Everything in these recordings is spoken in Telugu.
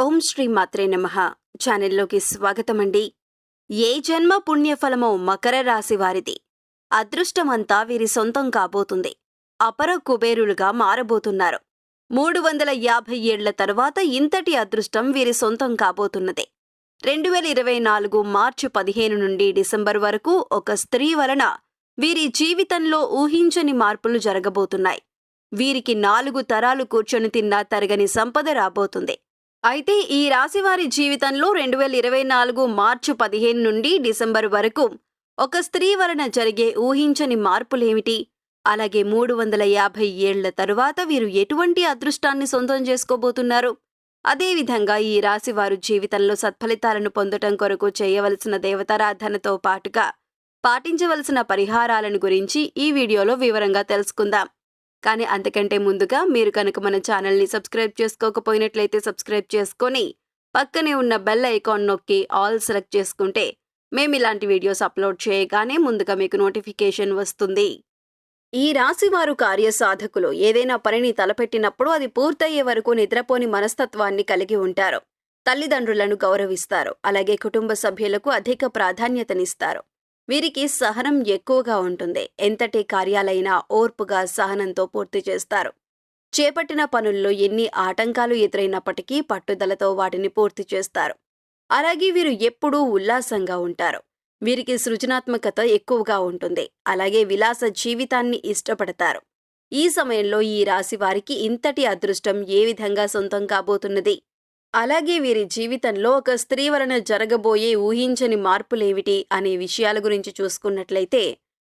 ఓం శ్రీ మాత్రే నమ. ఛానల్లోకి స్వాగతమండి. ఏ జన్మ పుణ్యఫలమో మకర రాశి వారిది. అదృష్టమంతా వీరి సొంతం కాబోతుంది. అపర కుబేరులుగా మారబోతున్నారు. మూడు వందల యాభై ఏళ్ళ తరువాత ఇంతటి అదృష్టం వీరి సొంతం కాబోతున్నది. రెండు వేల ఇరవై నాలుగు మార్చి పదిహేను నుండి డిసెంబర్ వరకు ఒక స్త్రీ వలన వీరి జీవితంలో ఊహించని మార్పులు జరగబోతున్నాయి. వీరికి నాలుగు తరాలు కూర్చొని తిన్నా తరగని సంపద రాబోతుంది. అయితే ఈ రాశివారి జీవితంలో రెండు వేల ఇరవై నాలుగు మార్చి పదిహేను నుండి డిసెంబర్ వరకు ఒక స్త్రీ వలన జరిగే ఊహించని మార్పులేమిటి? అలాగే మూడు వందల యాభై ఏళ్ళ తరువాత వీరు ఎటువంటి అదృష్టాన్ని సొంతం చేసుకోబోతున్నారు? అదేవిధంగా ఈ రాశివారు జీవితంలో సత్ఫలితాలను పొందటం కొరకు చేయవలసిన దేవతారాధనతో పాటుగా పాటించవలసిన పరిహారాలను గురించి ఈ వీడియోలో వివరంగా తెలుసుకుందాం. కానీ అంతకంటే ముందుగా మీరు కనుక మన ఛానల్ని సబ్స్క్రైబ్ చేసుకోకపోయినట్లయితే సబ్స్క్రైబ్ చేసుకొని పక్కనే ఉన్న బెల్ ఐకాన్ నొక్కి ఆల్ సెలెక్ట్ చేసుకుంటే మేము ఇలాంటి వీడియోస్ అప్లోడ్ చేయగానే ముందుగా మీకు నోటిఫికేషన్ వస్తుంది. ఈ రాశి వారు కార్యసాధకులు ఏదైనా పనిని తలపెట్టినప్పుడు అది పూర్తయ్యే వరకు నిద్రపోని మనస్తత్వాన్ని కలిగి ఉంటారు. తల్లిదండ్రులను గౌరవిస్తారు. అలాగే కుటుంబ సభ్యులకు అధిక ప్రాధాన్యతనిస్తారు. వీరికి సహనం ఎక్కువగా ఉంటుంది. ఎంతటి కార్యాలైనా ఓర్పుగా సహనంతో పూర్తి చేస్తారు. చేపట్టిన పనుల్లో ఎన్ని ఆటంకాలు ఎదురైనప్పటికీ పట్టుదలతో వాటిని పూర్తి చేస్తారు. అలాగే వీరు ఎప్పుడూ ఉల్లాసంగా ఉంటారు. వీరికి సృజనాత్మకత ఎక్కువగా ఉంటుంది. అలాగే విలాస జీవితాన్ని ఇష్టపడతారు. ఈ సమయంలో ఈ రాశి వారికి ఇంతటి అదృష్టం ఏ విధంగా సొంతం కాబోతున్నది? అలాగే వీరి జీవితంలో ఒక స్త్రీ వలన జరగబోయే ఊహించని మార్పులేమిటి అనే విషయాల గురించి చూసుకున్నట్లయితే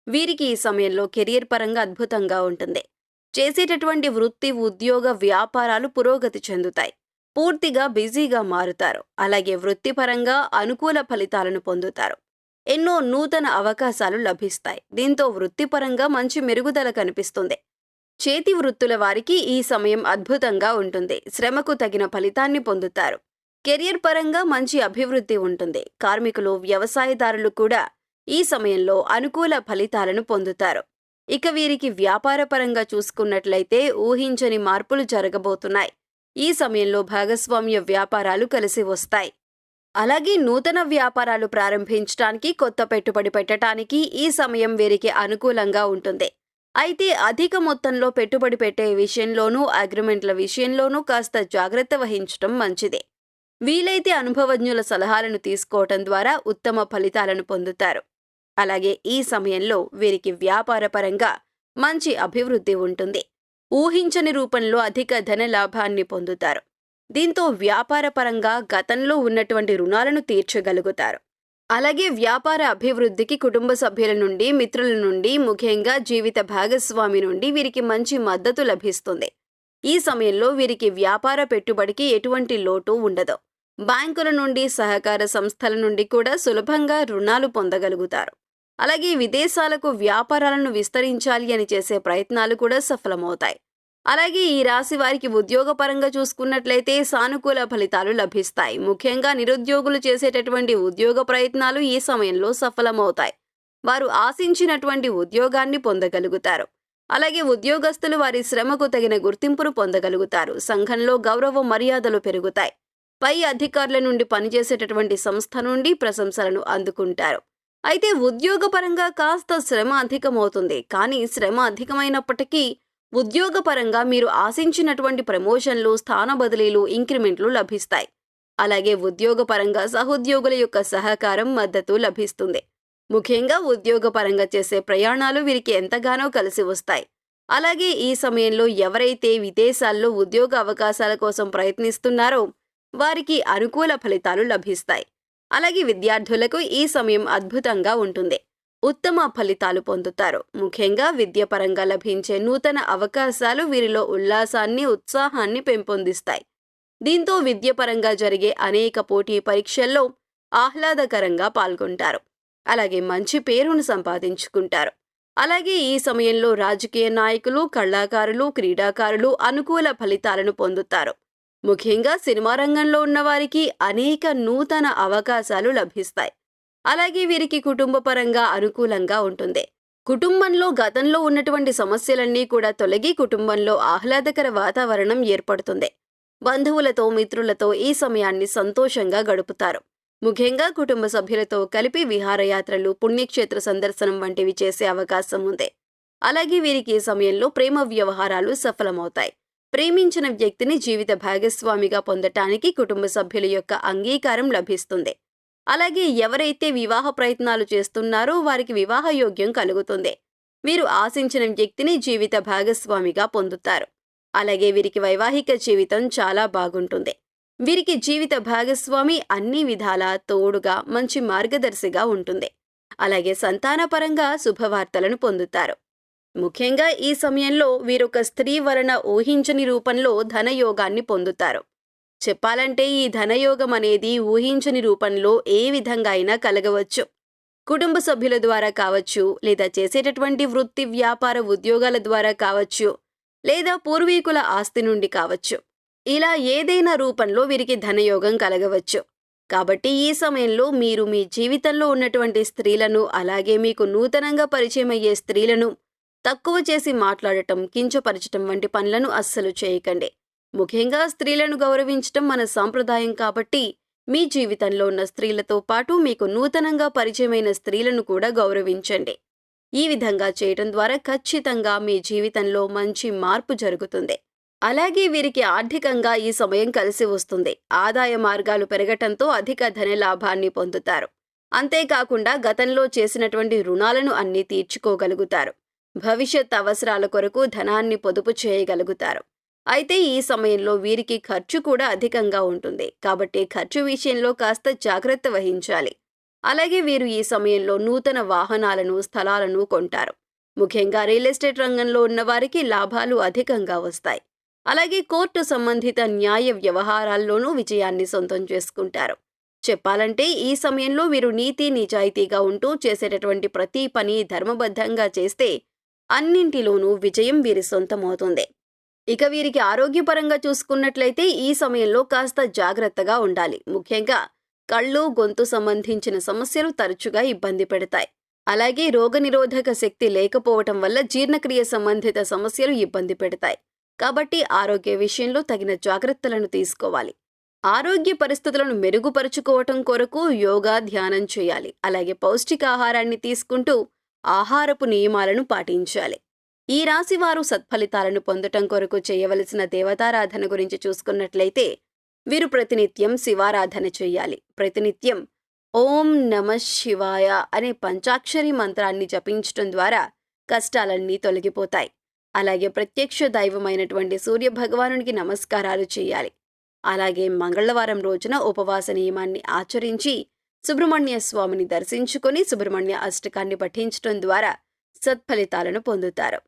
వీరికి ఈ సమయంలో కెరియర్ పరంగా అద్భుతంగా ఉంటుంది. చేసేటటువంటి వృత్తి ఉద్యోగ వ్యాపారాలు పురోగతి చెందుతాయి. పూర్తిగా బిజీగా మారుతారు. అలాగే వృత్తిపరంగా అనుకూల ఫలితాలను పొందుతారు. ఎన్నో నూతన అవకాశాలు లభిస్తాయి. దీంతో వృత్తిపరంగా మంచి మెరుగుదల కనిపిస్తుంది. చేతి వృత్తుల వారికి ఈ సమయం అద్భుతంగా ఉంటుంది. శ్రమకు తగిన ఫలితాన్ని పొందుతారు. కెరియర్ పరంగా మంచి అభివృద్ధి ఉంటుంది. కార్మికులు వ్యవసాయదారులు కూడా ఈ సమయంలో అనుకూల ఫలితాలను పొందుతారు. ఇక వీరికి వ్యాపారపరంగా చూసుకున్నట్లయితే ఊహించని మార్పులు జరగబోతున్నాయి. ఈ సమయంలో భాగస్వామ్య వ్యాపారాలు కలిసి వస్తాయి. అలాగే నూతన వ్యాపారాలు ప్రారంభించడానికి కొత్త పెట్టుబడి పెట్టడానికి ఈ సమయం వీరికి అనుకూలంగా ఉంటుంది. అయితే అధిక మొత్తంలో పెట్టుబడి పెట్టే విషయంలోనూ అగ్రిమెంట్ల విషయంలోనూ కాస్త జాగ్రత్త వహించటం మంచిదే. వీలైతే అనుభవజ్ఞుల సలహాలను తీసుకోవటం ద్వారా ఉత్తమ ఫలితాలను పొందుతారు. అలాగే ఈ సమయంలో వీరికి వ్యాపారపరంగా మంచి అభివృద్ధి ఉంటుంది. ఊహించని రూపంలో అధిక ధన లాభాన్ని పొందుతారు. దీంతో వ్యాపారపరంగా గతంలో ఉన్నటువంటి రుణాలను తీర్చగలుగుతారు. అలాగే వ్యాపార అభివృద్ధికి కుటుంబ సభ్యుల నుండి మిత్రుల నుండి ముఖ్యంగా జీవిత భాగస్వామి నుండి వీరికి మంచి మద్దతు లభిస్తుంది. ఈ సమయంలో వీరికి వ్యాపార పెట్టుబడికి ఎటువంటి లోటు ఉండదు. బ్యాంకుల నుండి సహకార సంస్థల నుండి కూడా సులభంగా రుణాలు పొందగలుగుతారు. అలాగే విదేశాలకు వ్యాపారాలను విస్తరించాలి అని చేసే ప్రయత్నాలు కూడా సఫలమవుతాయి. అలాగే ఈ రాశి వారికి ఉద్యోగపరంగా చూసుకున్నట్లయితే సానుకూల ఫలితాలు లభిస్తాయి. ముఖ్యంగా నిరుద్యోగులు చేసేటటువంటి ఉద్యోగ ప్రయత్నాలు ఈ సమయంలో సఫలమవుతాయి. వారు ఆశించినటువంటి ఉద్యోగాన్ని పొందగలుగుతారు. అలాగే ఉద్యోగస్తులు వారి శ్రమకు తగిన గుర్తింపును పొందగలుగుతారు. సంఘంలో గౌరవ మర్యాదలు పెరుగుతాయి. పై అధికారుల నుండి పనిచేసేటటువంటి సంస్థ నుండి ప్రశంసలను అందుకుంటారు. అయితే ఉద్యోగపరంగా కాస్త శ్రమ అధికమవుతుంది. కానీ శ్రమ అధికమైనప్పటికీ ఉద్యోగపరంగా మీరు ఆశించినటువంటి ప్రమోషన్లు స్థాన బదిలీలు ఇంక్రిమెంట్లు లభిస్తాయి. అలాగే ఉద్యోగపరంగా సహోద్యోగుల యొక్క సహకారం మద్దతు లభిస్తుంది. ముఖ్యంగా ఉద్యోగపరంగా చేసే ప్రయాణాలు వీరికి ఎంతగానో కలిసి వస్తాయి. అలాగే ఈ సమయంలో ఎవరైతే విదేశాల్లో ఉద్యోగ అవకాశాల కోసం ప్రయత్నిస్తున్నారో వారికి అనుకూల ఫలితాలు లభిస్తాయి. అలాగే విద్యార్థులకు ఈ సమయం అద్భుతంగా ఉంటుంది. ఉత్తమ ఫలితాలు పొందుతారు. ముఖ్యంగా విద్యపరంగా లభించే నూతన అవకాశాలు వీరిలో ఉల్లాసాన్ని ఉత్సాహాన్ని పెంపొందిస్తాయి. దీంతో విద్యపరంగా జరిగే అనేక పోటీ పరీక్షల్లో ఆహ్లాదకరంగా పాల్గొంటారు. అలాగే మంచి పేరును సంపాదించుకుంటారు. అలాగే ఈ సమయంలో రాజకీయ నాయకులు కళాకారులు క్రీడాకారులు అనుకూల ఫలితాలను పొందుతారు. ముఖ్యంగా సినిమా రంగంలో ఉన్నవారికి అనేక నూతన అవకాశాలు లభిస్తాయి. అలాగే వీరికి కుటుంబపరంగా అనుకూలంగా ఉంటుంది. కుటుంబంలో గతంలో ఉన్నటువంటి సమస్యలన్నీ కూడా తొలగి కుటుంబంలో ఆహ్లాదకర వాతావరణం ఏర్పడుతుంది. బంధువులతో మిత్రులతో ఈ సమయాన్ని సంతోషంగా గడుపుతారు. ముఖ్యంగా కుటుంబ సభ్యులతో కలిపి విహారయాత్రలు పుణ్యక్షేత్ర సందర్శనం వంటివి చేసే అవకాశం ఉంది. అలాగే వీరికి ఈ సమయంలో ప్రేమ వ్యవహారాలు సఫలమవుతాయి. ప్రేమించిన వ్యక్తిని జీవిత భాగస్వామిగా పొందటానికి కుటుంబ సభ్యుల యొక్క అంగీకారం లభిస్తుంది. అలాగే ఎవరైతే వివాహ ప్రయత్నాలు చేస్తున్నారో వారికి వివాహ యోగ్యం కలుగుతుంది. వీరు ఆశించిన వ్యక్తిని జీవిత భాగస్వామిగా పొందుతారు. అలాగే వీరికి వైవాహిక జీవితం చాలా బాగుంటుంది. వీరికి జీవిత భాగస్వామి అన్ని విధాలా తోడుగా మంచి మార్గదర్శిగా ఉంటుంది. అలాగే సంతానపరంగా శుభవార్తలను పొందుతారు. ముఖ్యంగా ఈ సమయంలో వీరొక స్త్రీ వలన ఊహించని రూపంలో ధనయోగాన్ని పొందుతారు. చెప్పాలంటే ఈ ధనయోగం అనేది ఊహించని రూపంలో ఏ విధంగా అయినా కలగవచ్చు. కుటుంబ సభ్యుల ద్వారా కావచ్చు లేదా చేసేటటువంటి వృత్తి వ్యాపార ఉద్యోగాల ద్వారా కావచ్చు లేదా పూర్వీకుల ఆస్తి నుండి కావచ్చు. ఇలా ఏదైనా రూపంలో వీరికి ధనయోగం కలగవచ్చు. కాబట్టి ఈ సమయంలో మీరు మీ జీవితంలో ఉన్నటువంటి స్త్రీలను అలాగే మీకు నూతనంగా పరిచయం అయ్యే స్త్రీలను తక్కువ చేసి మాట్లాడటం కించపరచటం వంటి పనులను అస్సలు చేయకండి. ముఖ్యంగా స్త్రీలను గౌరవించటం మన సాంప్రదాయం కాబట్టి మీ జీవితంలో ఉన్న స్త్రీలతో పాటు మీకు నూతనంగా పరిచయమైన స్త్రీలను కూడా గౌరవించండి. ఈ విధంగా చేయటం ద్వారా ఖచ్చితంగా మీ జీవితంలో మంచి మార్పు జరుగుతుంది. అలాగే వీరికి ఆర్థికంగా ఈ సమయం కలిసి వస్తుంది. ఆదాయ మార్గాలు పెరగటంతో అధిక ధన లాభాన్ని పొందుతారు. అంతేకాకుండా గతంలో చేసినటువంటి రుణాలను అన్నీ తీర్చుకోగలుగుతారు. భవిష్యత్ అవసరాల కొరకు ధనాన్ని పొదుపు చేయగలుగుతారు. అయితే ఈ సమయంలో వీరికి ఖర్చు కూడా అధికంగా ఉంటుంది. కాబట్టి ఖర్చు విషయంలో కాస్త జాగ్రత్త వహించాలి. అలాగే వీరు ఈ సమయంలో నూతన వాహనాలను స్థలాలను కొంటారు. ముఖ్యంగా రియల్ ఎస్టేట్ రంగంలో ఉన్నవారికి లాభాలు అధికంగా వస్తాయి. అలాగే కోర్టు సంబంధిత న్యాయ వ్యవహారాల్లోనూ విజయాన్ని సొంతం చేసుకుంటారు. చెప్పాలంటే ఈ సమయంలో వీరు నీతి నిజాయితీగా ఉంటూ చేసేటటువంటి ప్రతి పని ధర్మబద్ధంగా చేస్తే అన్నింటిలోనూ విజయం వీరి సొంతమవుతుంది. ఇక వీరికి ఆరోగ్యపరంగా చూసుకున్నట్లయితే ఈ సమయంలో కాస్త జాగ్రత్తగా ఉండాలి. ముఖ్యంగా కళ్ళు గొంతు సంబంధించిన సమస్యలు తరచుగా ఇబ్బంది పెడతాయి. అలాగే రోగనిరోధక శక్తి లేకపోవటం వల్ల జీర్ణక్రియ సంబంధిత సమస్యలు ఇబ్బంది పెడతాయి. కాబట్టి ఆరోగ్య విషయంలో తగిన జాగ్రత్తలను తీసుకోవాలి. ఆరోగ్య పరిస్థితులను మెరుగుపరుచుకోవటం కొరకు యోగా ధ్యానం చేయాలి. అలాగే పౌష్టికాహారాన్ని తీసుకుంటూ ఆహారపు నియమాలను పాటించాలి. ఈ రాశివారు సత్ఫలితాలను పొందటం కొరకు చేయవలసిన దేవతారాధన గురించి చూసుకున్నట్లయితే వీరు ప్రతినిత్యం శివారాధన చేయాలి. ప్రతినిత్యం ఓం నమ శివాయ అనే పంచాక్షరి మంత్రాన్ని జపించటం ద్వారా కష్టాలన్నీ తొలగిపోతాయి. అలాగే ప్రత్యక్ష దైవమైనటువంటి సూర్య భగవానునికి నమస్కారాలు చేయాలి. అలాగే మంగళవారం రోజున ఉపవాస నియమాన్ని ఆచరించి సుబ్రహ్మణ్య స్వామిని దర్శించుకొని సుబ్రహ్మణ్య అష్టకాన్ని పఠించటం ద్వారా సత్ఫలితాలను పొందుతారు.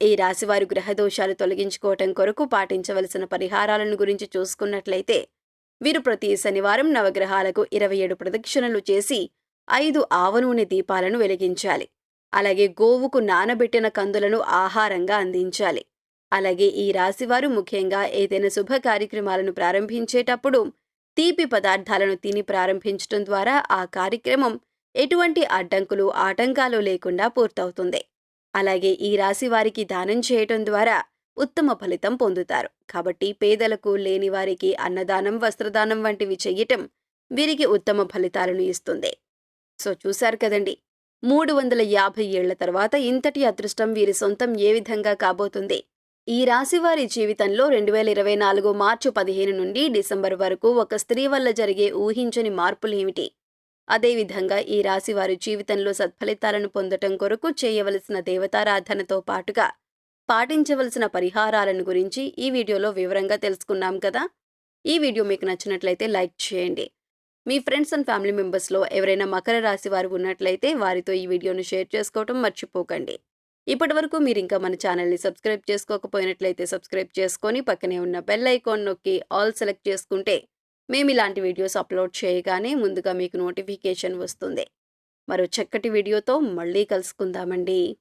ఈ రాశివారు గ్రహదోషాలు తొలగించుకోవటం కొరకు పాటించవలసిన పరిహారాలను గురించి చూసుకున్నట్లయితే వీరు ప్రతి శనివారం నవగ్రహాలకు ఇరవై ఏడు ప్రదక్షిణలు చేసి ఐదు ఆవనూనె దీపాలను వెలిగించాలి. అలాగే గోవుకు నానబెట్టిన కందులను ఆహారంగా అందించాలి. అలాగే ఈ రాశివారు ముఖ్యంగా ఏదైనా శుభ కార్యక్రమాలను ప్రారంభించేటప్పుడు తీపి పదార్థాలను తిని ప్రారంభించడం ద్వారా ఆ కార్యక్రమం ఎటువంటి అడ్డంకులు ఆటంకాలు లేకుండా పూర్తవుతుంది. అలాగే ఈ రాశి వారికి దానం చేయటం ద్వారా ఉత్తమ ఫలితం పొందుతారు. కాబట్టి పేదలకు లేని వారికి అన్నదానం వస్త్రదానం వంటివి చెయ్యటం వీరికి ఉత్తమ ఫలితాలను ఇస్తుంది. సో చూశారు కదండి. మూడు వందల యాభై ఏళ్ళ తర్వాత ఇంతటి అదృష్టం వీరి సొంతం ఏ విధంగా కాబోతుంది? ఈ రాశి వారి జీవితంలో రెండు వేల ఇరవై నాలుగు మార్చి పదిహేను నుండి డిసెంబర్ వరకు ఒక స్త్రీ వల్ల జరిగే ఊహించని మార్పులేమిటి అదేవిధంగా ఈ రాశి వారి జీవితంలో సత్ఫలితాలను పొందటం కొరకు చేయవలసిన దేవతారాధనతో పాటుగా పాటించవలసిన పరిహారాలను గురించి ఈ వీడియోలో వివరంగా తెలుసుకున్నాం కదా. ఈ వీడియో మీకు నచ్చినట్లయితే లైక్ చేయండి. మీ ఫ్రెండ్స్ అండ్ ఫ్యామిలీ మెంబర్స్లో ఎవరైనా మకర రాశి వారు ఉన్నట్లయితే వారితో ఈ వీడియోను షేర్ చేసుకోవటం మర్చిపోకండి. ఇప్పటి వరకు మీరు ఇంకా మన ఛానల్ని సబ్స్క్రైబ్ చేసుకోకపోయినట్లయితే సబ్స్క్రైబ్ చేసుకొని పక్కనే ఉన్న బెల్ ఐకాన్ నొక్కి ఆల్ సెలెక్ట్ చేసుకుంటే మేము ఇలాంటి వీడియోస్ అప్లోడ్ చేయగానే ముందుగా మీకు నోటిఫికేషన్ వస్తుంది. మరో చక్కటి వీడియోతో మళ్ళీ కలుసుకుందామండి.